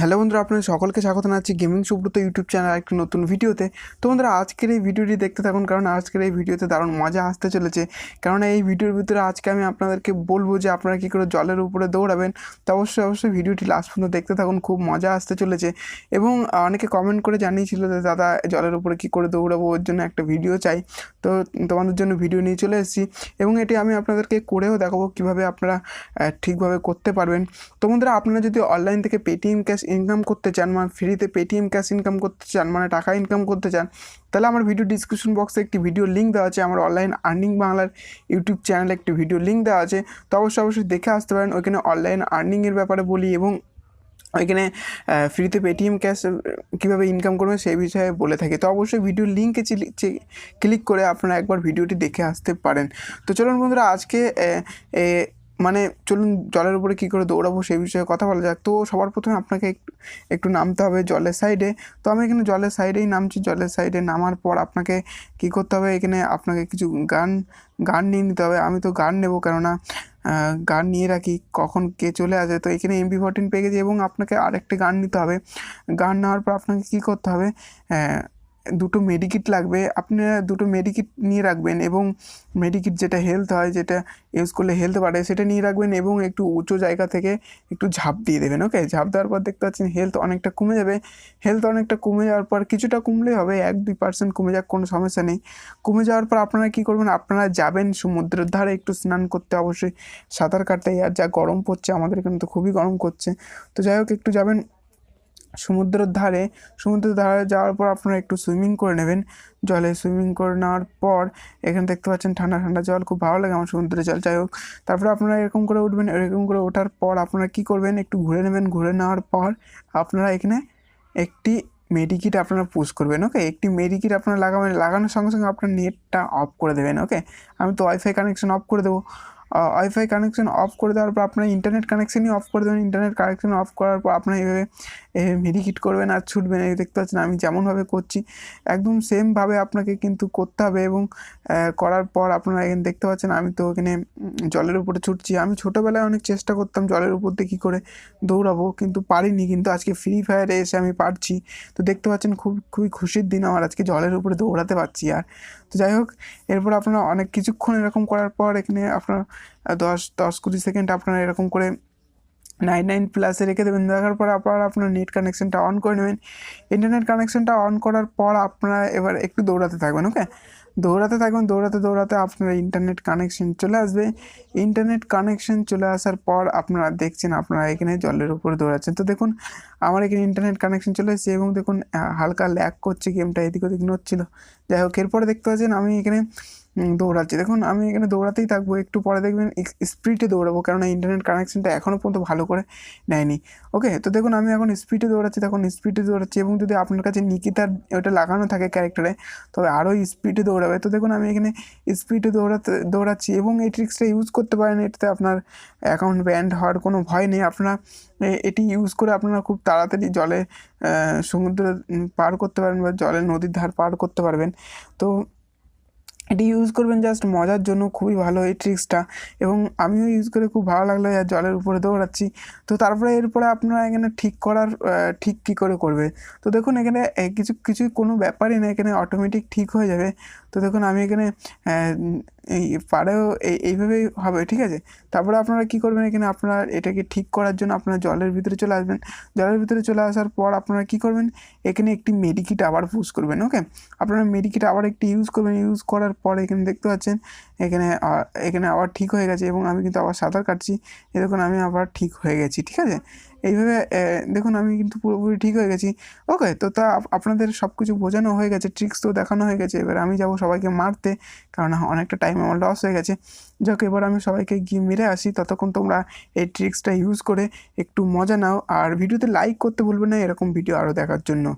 Hello বন্ধুরা, আপনাদের সকলকে স্বাগত জানাচ্ছি গেমিং সুব্রত ইউটিউব চ্যানেল একটি নতুন ভিডিওতে। তো বন্ধুরা, আজকের এই ভিডিওটি দেখতে থাকুন, কারণ আজকের এই ভিডিওতে দারুণ মজা আসতে চলেছে। কারণ এই ভিডিওর ভিতরে আজকে আমি আপনাদেরকে বলব যে আপনারা কী করে জলের উপরে দৌড়াবেন, তো অবশ্যই অবশ্যই ভিডিওটি লাস্ট পর্যন্ত দেখতে থাকুন, খুব মজা আসতে চলেছে। এবং অনেকে কমেন্ট করে জানিয়েছিল যে, দাদা, জলের উপরে কী করে দৌড়াবো? ওর জন্য একটা ভিডিও চাই। তো তোমাদের জন্য ভিডিও নিয়ে চলে এসেছি, এবং এটি আমি আপনাদেরকে করেও দেখাবো কীভাবে আপনারা ঠিকভাবে করতে পারবেন। তো বন্ধুরা, আপনারা যদি অনলাইন থেকে পেটিএম ক্যাশ ইনকাম করতে চান মানে ফ্রিতে পেটিএম ক্যাশ ইনকাম করতে চান মানে টাকা ইনকাম করতে চান, তাহলে আমার ভিডিও ডিসক্রিপশন বক্সে একটি ভিডিও লিঙ্ক দেওয়া আছে, আমার অনলাইন আর্নিং বাংলার ইউটিউব চ্যানেলে একটি ভিডিও লিঙ্ক দেওয়া আছে, তো অবশ্যই অবশ্যই দেখে আসতে পারেন, ওইখানে অনলাইন আর্নিংয়ের ব্যাপারে বলি এবং ওইখানে ফ্রিতে পেটিএম ক্যাশ কীভাবে ইনকাম করবে সেই বিষয়ে বলে থাকি, তো অবশ্যই ভিডিওর লিঙ্কে ক্লিক করে আপনারা একবার ভিডিওটি দেখে আসতে পারেন, তো চলুন বন্ধুরা আজকে মানে চলুন জলের উপরে কী করে দৌড়াবো সেই বিষয়ে কথা বলা যাক। তো সবার প্রথমে আপনাকে একটু একটু নামতে হবে জলের সাইডে তো আমি এখানে জলের সাইডেই নামছি, জলের সাইডে নামার পর আপনাকে কী করতে হবে? এখানে আপনাকে কিছু গান গান নিয়ে নিতে হবে। আমি তো গান নেব কেননা গান নিয়ে রাখি, কখন কে চলে আসে। তো এখানে এমবি ফোরটিন পেয়ে গেছি এবং আপনাকে আরেকটি গান নিতে হবে। গান নেওয়ার পর আপনাকে কী করতে হবে? দুটো মেডিকিট লাগবে আপনারা দুটো মেডিকিট নিয়ে রাখবেন এবং মেডিকিট যেটা হেলথ হয়, যেটা ইউজ করলে হেলথ বাড়ে সেটা নিয়ে রাখবেন এবং একটু উঁচু জায়গা থেকে একটু ঝাঁপ দিয়ে দেবেন ওকে ঝাঁপ দেওয়ার পর দেখতে পাচ্ছেন হেলথ অনেকটা কমে যাবে। হেলথ অনেকটা কমে যাওয়ার পর কিছুটা কমলেই হবে এক দুই পার্সেন্ট কমে যাক, কোনো সমস্যা নেই। কমে যাওয়ার পর আপনারা কী করবেন, আপনারা যাবেন সমুদ্রের ধারে একটু স্নান করতে অবশ্যই। সাঁতার কাটতে, আর যা গরম পড়ছে, আমাদের এখানে তো খুবই গরম করছে। তো যাই হোক, একটু যাবেন সমুদ্রের ধারে সমুদ্রের ধারে যাওয়ার পর আপনারা একটু সুইমিং করে নেবেন। জলে সুইমিং করে নেওয়ার পর এখানে দেখতে পাচ্ছেন ঠান্ডা ঠান্ডা জল, খুব ভালো লাগে আমার সমুদ্রের জল। যাই হোক, তারপরে আপনারা এরকম করে উঠবেন, এরকম করে ওঠার পর আপনারা কী করবেন, একটু ঘুরে নেবেন। ঘুরে নেওয়ার পর আপনারা এখানে একটি মেডিকিট আপনারা পুশ করবেন ওকে একটি মেডিকিট আপনারা লাগাবেন, লাগানোর সঙ্গে সঙ্গে আপনার নেটটা অফ করে দেবেন ওকে আমি তো ওয়াইফাই কানেকশন অফ করে দেবো। ওয়াইফাই কানেকশন অফ করে দেওয়ার পর আপনার ইন্টারনেট কানেকশনই অফ করে দেবেন। ইন্টারনেট কানেকশন অফ করার পর আপনার এইভাবে মেডিকিট করবেন আর ছুটবেন। এই দেখতে পাচ্ছেন, আমি যেমনভাবে করছি, একদম সেমভাবে আপনাকে কিন্তু করতে হবে এবং করার পর আপনারা এখানে দেখতে পাচ্ছেন, আমি তো এখানে জলের উপরে ছুটছি। আমি ছোটোবেলায় অনেক চেষ্টা করতাম জলের উপর দিয়ে কী করে দৌড়াবো, কিন্তু পারিনি। কিন্তু আজকে ফ্রি ফায়ারে এসে আমি পারছি। তো দেখতে পাচ্ছেন, খুব, খুবই খুশির দিন আমার। আজকে জলের উপরে দৌড়াতে পারছি আর। তো যাই হোক, এরপর আপনারা অনেক কিছুক্ষণ এরকম করার পর এখানে আপনার দশ দশ কুড়ি সেকেন্ড আপনারা এরকম করে নাইন নাইন প্লাসে রেখে দেবেন। দেখার পর আপনারা আপনার নেট কানেকশানটা অন করে নেবেন। ইন্টারনেট কানেকশানটা অন করার পর আপনারা এবার একটু দৌড়াতে থাকবেন ওকে দৌড়াতে থাকবেন, দৌড়াতে দৌড়াতে আপনার ইন্টারনেট কানেকশন চলে আসবে। ইন্টারনেট কানেকশন চলে আসার পর আপনারা দেখছেন আপনারা এখানে জলের উপরে দৌড়াচ্ছেন। তো দেখুন, আমার এখানে ইন্টারনেট কানেকশন চলে এসেছে এবং দেখুন হালকা ল্যাক করছে গেমটা এদিক ওদিক নড়ছিল। যাই হোক, এরপরে দেখতে পাচ্ছেন আমি এখানে দৌড়াচ্ছি। দেখুন, আমি এখানে দৌড়াতেই থাকব। একটু পরে দেখবেন স্পিডে দৌড়াবো, কেননা ইন্টারনেট কানেকশনটা এখনও পর্যন্ত ভালো করে নেয়নি ওকে তো দেখুন, আমি এখন স্পিডে দৌড়াচ্ছি, তখন স্পিডে দৌড়াচ্ছি এবং যদি আপনার কাছে নিকিতার ওটা লাগানো থাকে ক্যারেক্টারে, তবে আরও স্পিডে দৌড়াবে। তো দেখুন, আমি এখানে স্পিডে দৌড়াতে, দৌড়াচ্ছি এবং এই ট্রিক্সটা ইউজ করতে পারেন। এটাতে আপনার অ্যাকাউন্ট ব্যান্ড হওয়ার কোনো ভয় নেই। আপনারা এটি ইউজ করে আপনারা খুব তাড়াতাড়ি জলে সমুদ্র পার করতে পারবেন বা জলে নদীর ধার পার করতে পারবেন। তো এটি ইউজ করবেন জাস্ট মজার জন্য, খুবই ভালো এই ট্রিক্সটা এবং আমিও ইউজ করে খুব ভালো লাগল আর জলের উপরে দৌড়াচ্ছি। তো তারপরে এরপরে আপনারা এখানে ঠিক করার ঠিক কী করে করবে? তো দেখুন এখানে কিছু কিছু কোনো ব্যাপারই না, এখানে অটোমেটিক ঠিক হয়ে যাবে। তো দেখুন, আমি এখানে পাড়েও এই- এইভাবেই হবে, ঠিক আছে? তারপরে আপনারা কী করবেন এখানে? আপনারা এটাকে ঠিক করার জন্য আপনারা জলের ভিতরে চলে আসবেন। জলের ভিতরে চলে আসার পর আপনারা কী করবেন? এখানে একটি মেডিকিট আবার পুশ করবেন, ওকে? আপনারা মেডিকিট আবার একটি ইউজ করবেন। ইউজ করার পর এখানে দেখতে পাচ্ছেন, এখানে এখানে আবার ঠিক হয়ে গেছে এবং আমি কিন্তু আবার সাঁতার কাটছি। এ দেখুন, আমি আবার ঠিক হয়ে গেছি, ঠিক আছে? এইভাবে দেখুন আমি কিন্তু পুরোপুরি ঠিক হয়ে গেছি। ওকে, তো তা আপ- আপনাদের সব কিছু বোঝানো হয়ে গেছে ট্রিক্স তো দেখানো হয়ে গেছে। এবার আমি যাব সবাইকে মারতে, কারণ অনেকটা টাইম আমার লস হয়ে গেছে। যাক, এবার আমি সবাইকে গিয়ে মেরে আসি। ততক্ষণ তোমরা এই ট্রিক্সটা ইউজ করে একটু মজা নাও। আর ভিডিওতে লাইক করতে ভুলবে না, এরকম ভিডিও আরও দেখার জন্য।